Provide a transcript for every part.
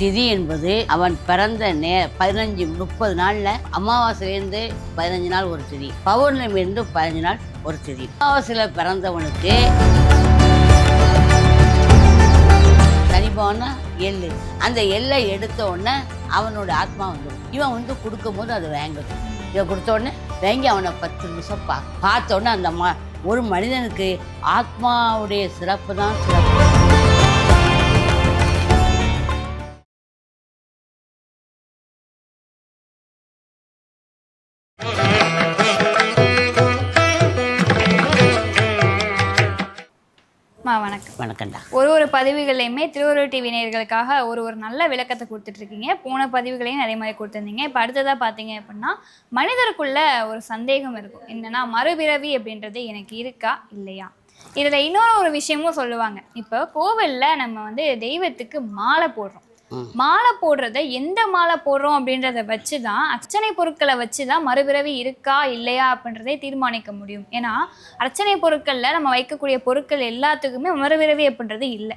திதி என்பது அவன் பிறந்த நே பதினஞ்சு முப்பது நாளில் அமாவாசையிலேருந்து பதினஞ்சு நாள் ஒரு திதி. பௌர்ணமிலேருந்து பதினஞ்சு நாள் ஒரு திதி. அமாவாசையில் பிறந்தவனுக்கு சனி போனா எள்ளு. அந்த எல்லை எடுத்த உடனே அவனோட ஆத்மா வந்துடும். இவன் வந்து கொடுக்கும்போது அது வாங்கணும் இவன் கொடுத்த உடனே வாங்கி அவனை பத்து நிமிஷம் பா பார்த்த உடனே அந்த மா ஒரு மனிதனுக்கு ஆத்மாவுடைய சிறப்பு தான் சிறப்பு. வணக்கம். வணக்கம்டா. ஒரு ஒரு பதிவுகளையுமே திருவள்ளுவர் டிவி நேயர்களுக்காக ஒரு ஒரு நல்ல விளக்கத்தை கொடுத்துட்டு இருக்கீங்க போன பதிவுகளையும் அதே மாதிரி கொடுத்துருந்தீங்க. இப்போ அடுத்ததாக பார்த்தீங்க அப்படின்னா மனிதருக்குள்ள ஒரு சந்தேகம் இருக்கும். என்னன்னா மறுபிறவி அப்படின்றது எனக்கு இருக்கா? இல்லையா? இதில் இன்னொரு ஒரு விஷயமும் சொல்லுவாங்க. இப்போ கோவிலில் நம்ம வந்து தெய்வத்துக்கு மாலை போடுறோம். மாலை போடுறத எந்த மாலை போடுறோம் அப்படின்றத வச்சு தான் அர்ச்சனை பொருட்களை வச்சு தான் மறுபிறவி இருக்கா இல்லையா அப்படின்றதை தீர்மானிக்க முடியும். ஏன்னா அர்ச்சனை பொருட்களில் நம்ம வைக்கக்கூடிய பொருட்கள் எல்லாத்துக்குமே மறுபிறவி அப்படின்றது இல்லை.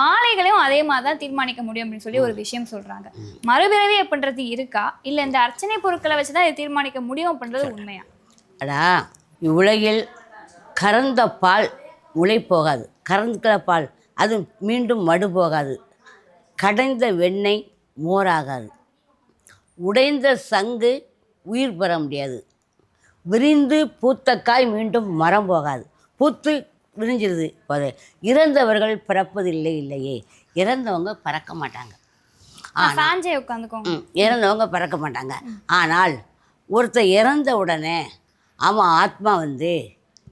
மாலைகளையும் அதே மாதிரி தான் தீர்மானிக்க முடியும் அப்படின்னு சொல்லி ஒரு விஷயம் சொல்றாங்க. மறுபிறவி அப்படின்றது இருக்கா இல்லை இந்த அர்ச்சனை பொருட்களை வச்சு தான் இதை தீர்மானிக்க முடியும் அப்படின்றது உண்மையா? அடா இவ்வுலகில் கறந்த பால் முளை போகாது கறந்துக்கிற பால் அது மீண்டும் மடு போகாது கடைந்த வெண்ணெய் மோராகாது. உடைந்த சங்கு உயிர் பெற முடியாது. விரிந்து பூத்த காய் மீண்டும் மரம் போகாது. பூத்து விரிஞ்சிருது போது. இறந்தவர்கள் பிறப்பதில்லை இல்லையே. இறந்தவங்க பறக்க மாட்டாங்க. சாஞ்சே உட்காந்துக்கோங்க. இறந்தவங்க பிறக்க மாட்டாங்க. ஆனால் ஒருத்தர் இறந்த உடனே அவன் ஆத்மா வந்து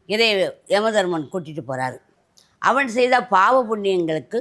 இதை யமதர்மன் கூட்டிகிட்டு போகிறாரு அவன் செய்த பாவ புண்ணியங்களுக்கு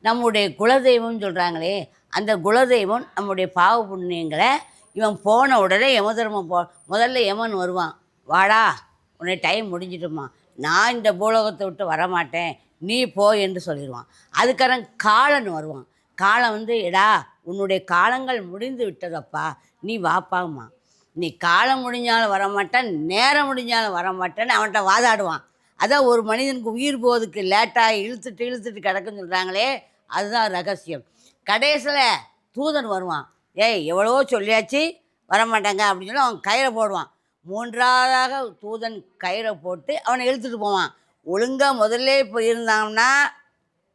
நம்முடைய குலதெய்வம்னு சொல்கிறாங்களே அந்த குலதெய்வம் நம்முடைய பாவ புண்ணியங்களை இவன் போன உடனே யமதர்மம் போ முதல்ல யமன் வருவான். வாடா உன்னை டைம் முடிஞ்சிட்டுமா. நான் இந்த பூலோகத்தை விட்டு வரமாட்டேன். நீ போ என்று சொல்லிடுவான். அதுக்கப்புறம் காலன் வருவான். காலம் வந்து எடா உன்னுடைய காலங்கள் முடிந்து விட்டதப்பா. நீ வாப்பாம்மா. நீ காலம் முடிஞ்சாலும் வரமாட்டேன் நேரம் முடிஞ்சாலும் வரமாட்டேன்னு அவன்கிட்ட வாதாடுவான். அதான் ஒரு மனிதனுக்கு உயிர் போவதுக்கு லேட்டாக இழுத்துட்டு இழுத்துட்டு கிடக்குன்னு சொல்கிறாங்களே அதுதான் ரகசியம். கடைசியில் தூதன் வருவான். ஏய் எவ்வளவோ சொல்லியாச்சு வரமாட்டாங்க அப்படின்னு சொல்லி அவன் கயிறை போடுவான். மூன்றாவதாக தூதன் கயிறை போட்டு அவனை இழுத்துட்டு போவான். ஒழுங்காக முதல்ல இப்போ இருந்தாங்கன்னா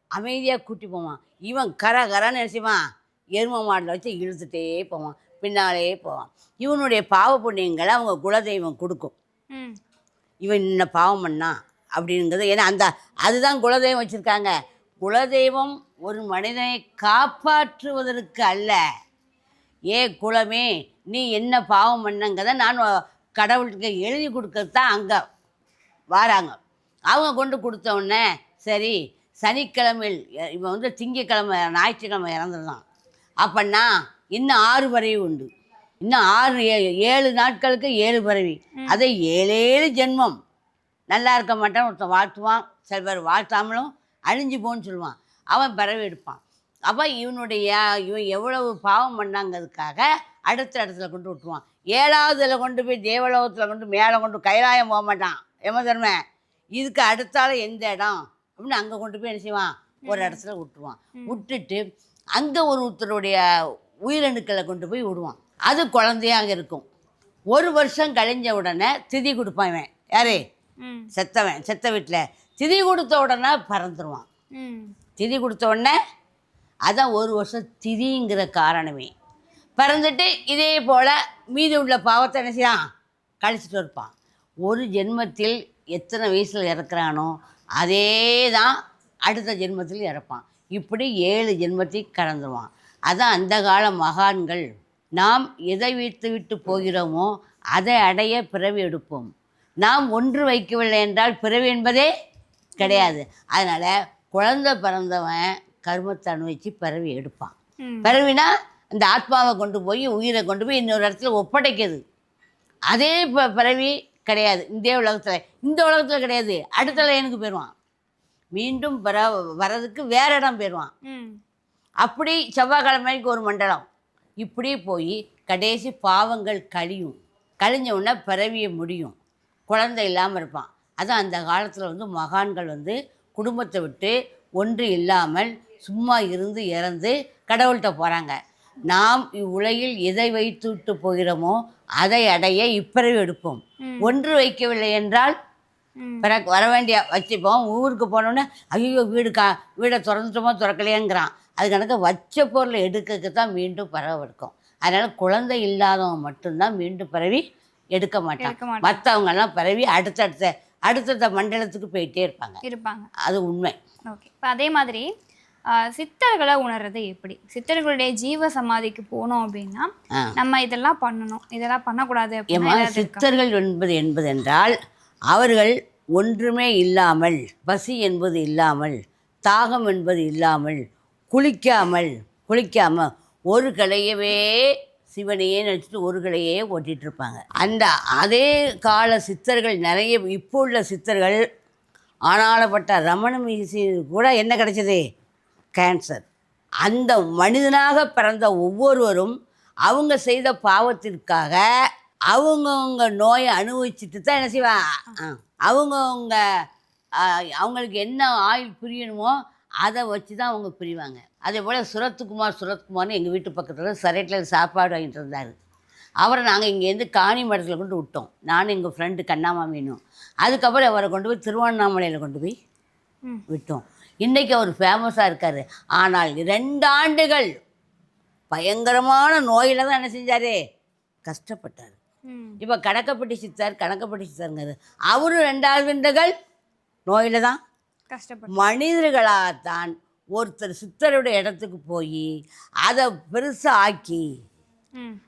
அமைதியாக கூட்டி போவான். இவன் கர கரன்னு நினச்சிவான் எரும மாட்டில் வச்சு இழுத்துட்டே போவான். பின்னாலே போவான். இவனுடைய பாவ புண்ணியங்களை அவங்க குலதெய்வம் கொடுக்கும். இவன் இன்ன பாவம் பண்ணான். அப்படிங்கிறது. ஏன்னா அந்த அதுதான் குலதெய்வம் வச்சுருக்காங்க. குலதெய்வம் ஒரு மனிதனை காப்பாற்றுவதற்கு அல்ல. ஏ குலமே நீ என்ன பாவம் பண்ணங்கிறத நான் கடவுளுக்கு எழுதி கொடுக்கறது தான் அங்கே வாராங்க. அவங்க கொண்டு கொடுத்த உடனே சரி சனிக்கிழமையில் இவன் வந்து திங்கக்கிழமை ஞாயிற்றுக்கிழமை இறந்துருந்தான் அப்பன்னா இன்னும் ஆறு பறவை உண்டு. இன்னும் ஆறு ஏழு ஏழு நாட்களுக்கு ஏழு பறவை. அதை ஏழு ஏழு ஜென்மம். நல்லா இருக்க மாட்டான் ஒருத்தன் வாழ்த்துவான் சில பேர் வாழ்த்தாமலும் அழிஞ்சு போன்னு சொல்லுவான். அவன் பிறவி எடுப்பான். அப்போ இவனுடைய இவன் எவ்வளவு பாவம் பண்ணாங்கிறதுக்காக அடுத்த இடத்துல கொண்டு விட்டுருவான். ஏழாவதுல கொண்டு போய் தேவலோகத்தில் கொண்டு மேலே கொண்டு கைலாயம் போக மாட்டான். யமதர்ம இதுக்கு அடுத்தால எந்த இடம்? அப்படின்னு அங்கே கொண்டு போய் என்ன செய்வான்? ஒரு இடத்துல விட்டுருவான். விட்டுட்டு அங்கே ஒரு ஒருத்தருடைய உயிரணுக்களை கொண்டு போய் விடுவான். அது குழந்தையா அங்கே இருக்கும். ஒரு வருஷம் கழிஞ்ச உடனே திதி கொடுப்பான் இவன். யாரு? செத்தவன் செத்த வீட்டில் திதி கொடுத்த உடனே பறந்துடுவான் திதி கொடுத்த உடனே அதான் ஒரு வருஷம் திதிங்கிற காரணமே. பிறந்துட்டு இதே போல் மீதி உள்ள பாவத்தை என்ன செய்யலாம் கழிச்சிட்டு இருப்பான். ஒரு ஜென்மத்தில் எத்தனை வயசில் இறக்குறானோ அதே தான் அடுத்த ஜென்மத்தில் இறப்பான். இப்படி ஏழு ஜென்மத்தை கடந்துருவான். அதான் அந்த கால மகான்கள் நாம் எதை வைத்து விட்டு போகிறோமோ அதை அடைய பிறவி எடுப்போம். நாம் ஒன்று வைக்கவில்லை என்றால் பிறவி என்பதே கிடையாது. அதனால் குழந்தை பிறந்தவன் கர்மத்தை அனுபவித்து பிறவி எடுப்பான். பிறவினா அந்த ஆத்மாவை கொண்டு போய் உயிரை கொண்டு போய் இன்னொரு இடத்துல ஒப்படைக்குது அதே ப பிறவி கிடையாது. இந்த உலகத்தில் இந்த உலகத்தில் கிடையாது. அடுத்த லைனுக்கு போயிடுவான் மீண்டும் பிற வர்றதுக்கு வேற இடம் போயிடுவான் அப்படி செவ்வாய்க்கிழமைக்கு ஒரு மண்டலம். இப்படி போய் கடைசி பாவங்கள் கழியும். கழிஞ்ச உடனே பிறவிய முடியும். குழந்தை இல்லாமல் இருப்பான். அதான் அந்த காலத்தில் வந்து மகான்கள் வந்து குடும்பத்தை விட்டு ஒன்று இல்லாமல் சும்மா இருந்து இறந்து கடவுள்கிட்ட போகிறாங்க நாம் இவ்வுலகில் எதை வைத்து விட்டு போகிறோமோ அதை அடைய இப்பிறவி எடுப்போம். ஒன்று வைக்கவில்லை என்றால். பிறகு வர வேண்டிய வச்சுப்போம். ஊருக்கு போனோன்னே ஐயோ வீடு கா வீடை திறந்துட்டோமோ திறக்கலையேங்கிறான். அது கணக்கு வச்ச பொருளை எடுக்கிறதுக்கு தான் மீண்டும் பறவை எடுக்கும். அதனால் குழந்தை இல்லாதவன் மட்டும்தான் மீண்டும் பரவி எடுக்க மாட்டான். எடுக்க மாட்டான். மற்றவங்கெல்லாம் பரவி அடுத்தடுத்த அடுத்தடுத்த மண்டலத்துக்கு போயிட்டே இருப்பாங்க. இருப்பாங்க. அது உண்மை. ஓகே. இப்போ அதே மாதிரி சித்தர்களை உணர்றது எப்படி? சித்தர்களுடைய ஜீவ சமாதிக்கு போனோம் அப்படின்னா. நம்ம இதெல்லாம் பண்ணணும். இதெல்லாம் பண்ணக்கூடாது? சித்தர்கள் என்பது என்பதென்றால் அவர்கள் ஒன்றுமே இல்லாமல் பசி என்பது இல்லாமல் தாகம் என்பது இல்லாமல் குளிக்காமல் குளிக்காமல் ஒரு கலையவே சிவனையே நினச்சிட்டு ஒரு கலையே ஓட்டிகிட்டு இருப்பாங்க அந்த அதே கால சித்தர்கள் நிறைய இப்போ உள்ள சித்தர்கள் ஆனாலப்பட்ட ரமண மீசி கூட என்ன கிடைச்சது? கேன்சர் அந்த மனிதனாக பிறந்த ஒவ்வொருவரும் அவங்க செய்த பாவத்திற்காக அவங்கவுங்க நோயை அனுபவிச்சுட்டு தான் என்ன செய்வாங்க? அவங்கவுங்க அவங்களுக்கு என்ன ஆயுள் புரியணுமோ அதை வச்சு தான் அவங்க புரிவாங்க. அதே போல் சுரத்குமார் சுரத்குமார்னு எங்கள் வீட்டு பக்கத்தில் சரட்டில் சாப்பாடு வாங்கிட்டு இருந்தார். அவரை நாங்கள் இங்கேருந்து காணி மடத்தில் கொண்டு விட்டோம். நானும் எங்கள் ஃப்ரெண்டு கண்ணாமாமினும். அதுக்கப்புறம் அவரை கொண்டு போய் திருவண்ணாமலையில் கொண்டு போய். விட்டோம். இன்றைக்கி அவர் ஃபேமஸாக இருக்கார். ஆனால் ரெண்டு ஆண்டுகள் பயங்கரமான நோயில் தான் என்ன செஞ்சார்? கஷ்டப்பட்டார். இப்போ கணக்கப்பட்டி சித்தார் கணக்கப்பட்டி சித்தாருங்கிறது அவரும் ரெண்டாவது ஆண்டுகள் நோயில் தான். கஷ்டப்பட்டு மனிதர்களாகத்தான் ஒருத்தர் சித்தருடைய இடத்துக்கு போய் அதை பெருசாக ஆக்கி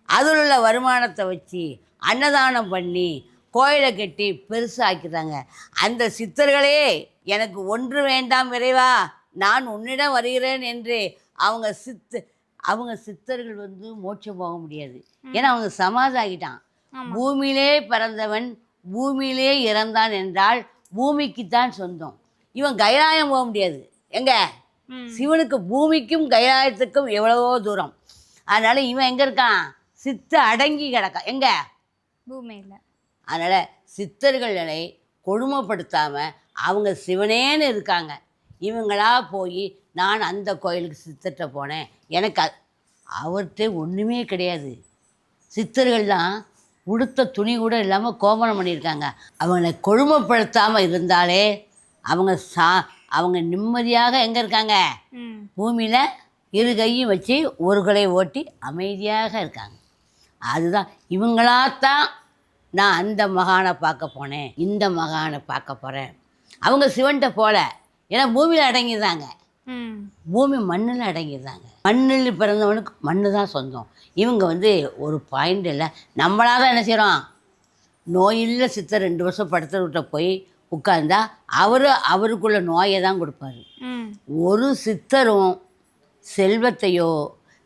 அதில் உள்ள வருமானத்தை வச்சு அன்னதானம் பண்ணி கோயிலை கட்டி பெருசாக ஆக்கிட்டாங்க அந்த சித்தர்களே எனக்கு ஒன்று வேண்டாம் விரைவா நான் உன்னிடம் வருகிறேன் என்று அவங்க சித்து அவங்க சித்தர்கள் வந்து மோட்சம் போக முடியாது. ஏன்னா அவங்க சமாதி ஆகிட்டான். பூமியிலே பிறந்தவன் பூமியிலே இறந்தான் என்றால் பூமிக்குத்தான் சொந்தம். இவன் கைலாயம் போக முடியாது. எங்க? சிவனுக்கு பூமிக்கும் கைலாயத்துக்கும் எவ்வளவோ தூரம். அதனால இவன் எங்க இருக்கான்? சித்து அடங்கி கிடக்கான் எங்க? பூமியில். அதனால சித்தர்களை கொடுமைப்படுத்தாம அவங்க சிவனேன்னு இருக்காங்க. இவங்களா போய் நான் அந்த கோயிலுக்கு சித்தர்கிட்ட போனேன். எனக்கு அவர்கிட்ட ஒன்றுமே கிடையாது. சித்தர்கள் தான் உடுத்த துணி கூட இல்லாமல் கோமணம் பண்ணியிருக்காங்க. அவங்களை கொடுமைப்படுத்தாமல் இருந்தாலே அவங்க சா அவங்க நிம்மதியாக எங்கே இருக்காங்க? பூமியில் இரு கையும் வச்சு ஒரு கலை ஓட்டி அமைதியாக இருக்காங்க. அதுதான். இவங்களாத்தான் நான் அந்த மகானை பார்க்க போனேன். இந்த மகானை பார்க்க போகிறேன் அவங்க சிவன்கிட்ட போல. ஏன்னா பூமியில் அடங்கிடுறாங்க ம். பூமி மண்ணில் அடங்கிடுறாங்க மண்ணில் பிறந்தவனுக்கு மண்ணு தான் சொந்தம். இவங்க வந்து ஒரு பாயிண்ட் இல்லை. நம்மளாக தான் என்ன செய்கிறோம் நோயில்ல சித்தர் ரெண்டு வருஷம் படுத்த விட்ட போய் உட்கார்ந்தா அவர் அவருக்குள்ள நோயை தான் கொடுப்பாரு. ஒரு சித்தரும் செல்வத்தையோ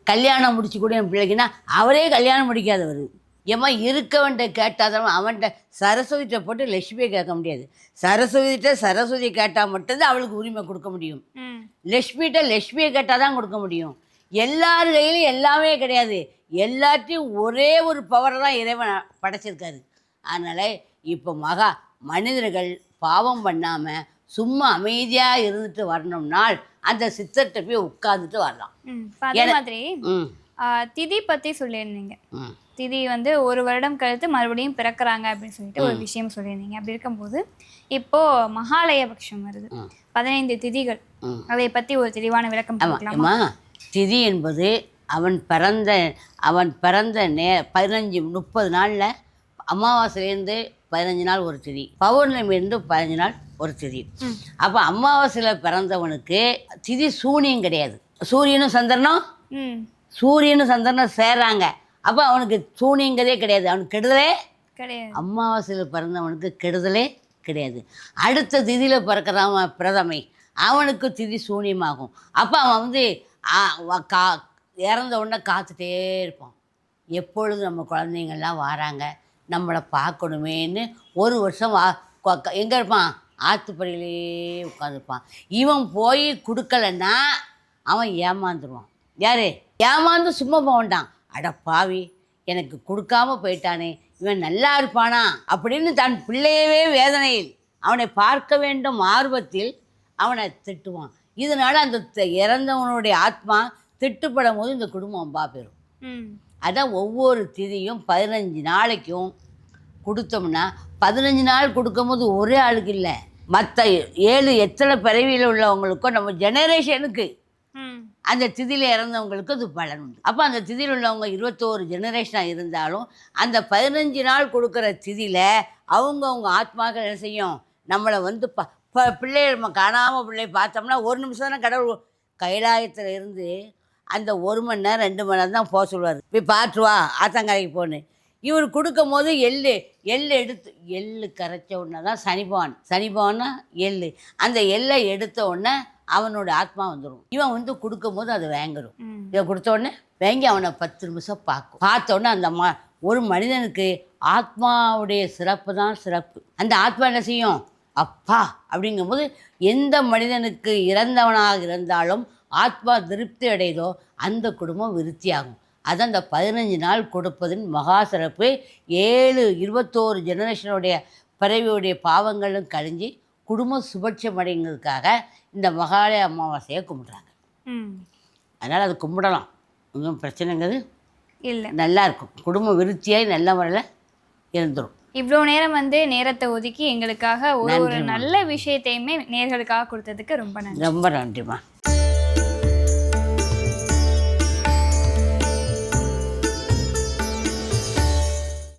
கல்யாணம் முடிச்சு கூட என் பிள்ளைக்குன்னா அவரே கல்யாணம் முடிக்காதவர். ஏம்மா இருக்கவன்ட்ட கேட்டாதான் அவன்கிட்ட சரஸ்வதிட்ட போட்டு லட்சுமியை கேட்க முடியாது. சரஸ்வதிட்ட சரஸ்வதி கேட்டால் மட்டும்தான் அவளுக்கு உரிமை கொடுக்க முடியும். ம். லக்ஷ்மிகிட்ட லக்ஷ்மியை கேட்டால் தான் கொடுக்க முடியும். எல்லார் கையிலும் எல்லாமே கிடையாது. எல்லாத்தையும் ஒரே ஒரு பவரை தான் இறைவன் படைச்சிருக்காரு. அதனால் இப்போ மகா மனிதர்கள் பாவம் பண்ணாமல் சும்மா அமைதியாக இருந்துட்டு வரணும்னால் அந்த சித்தர்கிட்ட போய் உட்காந்துட்டு வரலாம். மாதிரி திதி பற்றி சொல்லியிருந்தீங்க. திதி வந்து ஒரு வருடம் கழித்து மறுபடியும் பிறக்கறாங்க அப்படின்னு சொல்லிட்டு ஒரு விஷயம் சொல்லியிருந்தீங்க. அப்படி இருக்கும்போது இப்போ மகாலய பட்சம் வருது. பதினைந்து திதிகள். அதை பற்றி ஒரு தெளிவான விளக்கம் அம்மா திதி என்பது அவன் பிறந்த அவன் பிறந்த நே பதினஞ்சு முப்பது நாளில் அமாவாசைலேருந்து பதினஞ்சு நாள் ஒரு திதி. பௌர்ணமிலேருந்து பதினஞ்சு நாள் ஒரு திதி. அப்போ அமாவாசையில் பிறந்தவனுக்கு திதி சூனியம் கிடையாது. சூரியனும் சந்திரனும் சூரியனும் சந்திரனும் சேர்றாங்க. அப்போ அவனுக்கு சூனியங்கிறதே கிடையாது. அவனுக்கு கெடுதலே கிடையாது. அமாவாசையில் பிறந்தவனுக்கு கெடுதலே கிடையாது. அடுத்த திதியில் பிறக்கிறவன் பிரதமை. அவனுக்கு திதி சூனியமாகும். அப்போ அவன் வந்து கா இறந்த உடனே காத்துட்டே இருப்பான். எப்பொழுது நம்ம குழந்தைங்கள்லாம் வராங்க? நம்மளை பார்க்கணுமேன்னு ஒரு வருஷம் எங்கே இருப்பான்? ஆற்றுப்படியிலே உட்காந்துருப்பான் இவன் போய் கொடுக்கலன்னா அவன் ஏமாந்துருவான். யாரு? ஏமாந்து சும்மா போக வேண்டாம். அட பாவி எனக்கு கொடுக்காம போயிட்டானே. இவன் நல்லா இருப்பானா? அப்படின்னு தன் பிள்ளையவே வேதனையில் அவனை பார்க்க வேண்டும் ஆர்வத்தில் அவனை திட்டுவான். இதனால் அந்த த- இறந்தவனுடைய ஆத்மா திட்டுப்படும் போது இந்த குடும்பம் அம்பா பெறும் அதான் ஒவ்வொரு திதியும் பதினஞ்சு நாளைக்கும் கொடுத்தோம்னா பதினஞ்சு நாள் கொடுக்கும்போது ஒரே ஆளுக்கு இல்லை. மற்ற ஏழு எத்தனை பிறவியில் உள்ளவங்களுக்கும் நம்ம ஜெனரேஷனுக்கு அந்த திதியில் இறந்தவங்களுக்கு அது பலன் உண்டு. அப்போ அந்த திதியில் உள்ளவங்க இருபத்தோரு ஜெனரேஷனாக இருந்தாலும் அந்த பதினஞ்சு நாள் கொடுக்குற திதியில் அவங்கவுங்க ஆத்மாக்கள் என்ன செய்யும்? நம்மளை வந்து ப இப்போ பிள்ளை நம்ம காணாமல் பிள்ளை பார்த்தோம்னா ஒரு நிமிஷம் தானே கடவுள் கைலாயத்தில் இருந்து அந்த ஒரு மணி நேரம் ரெண்டு மணி நேரம் தான் போக சொல்லுவார். போய் பார்த்து வா ஆத்தங்கரைக்கு போன்னு. இவர் கொடுக்கும் போது எள்ளு எள்ளு எடுத்து எள்ளு கரைச்ச உடனே தான் சனிபவன் சனிபவன்னா எள்ளு. அந்த எள்ளை எடுத்த உடனே அவனோட ஆத்மா வந்துடும் இவன் வந்து கொடுக்கும்போது அது வாங்கிடும் இதை கொடுத்த உடனே வாங்கி அவனை பத்து நிமிஷம் பார்க்கும். பார்த்த உடனே அந்த ம ஒரு மனிதனுக்கு ஆத்மாவுடைய சிறப்பு தான் சிறப்பு. அந்த ஆத்மா என்ன செய்யும்? அப்பா! அப்படிங்கும்போது எந்த மனிதனுக்கு இறந்தவனாக இருந்தாலும் ஆத்மா திருப்தி அடையுதோ அந்த குடும்பம் விருத்தியாகும். அது அந்த பதினஞ்சு நாள் கொடுப்பதின் மகா சிறப்பு. ஏழு இருபத்தோரு ஜெனரேஷனுடைய பிறவியுடைய பாவங்களும் கழிஞ்சு குடும்ப சுபட்சம் அடைங்கிறதுக்காக இந்த மகாலய அமாவாசையை கும்பிட்றாங்க. அதனால் அது கும்பிடலாம். ஒன்றும் பிரச்சனைங்கிறது இல்லை. நல்லா இருக்கும். குடும்ப விருத்தியாய் நல்ல முறையில் இருந்துடும் இவ்வளோ நேரம் வந்து நேரத்தை ஒதுக்கி எங்களுக்காக ஒரு. நல்ல விஷயத்தையுமே நேர்களுக்காக கொடுத்ததுக்கு ரொம்ப நன்றி. ரொம்ப நன்றிம்மா.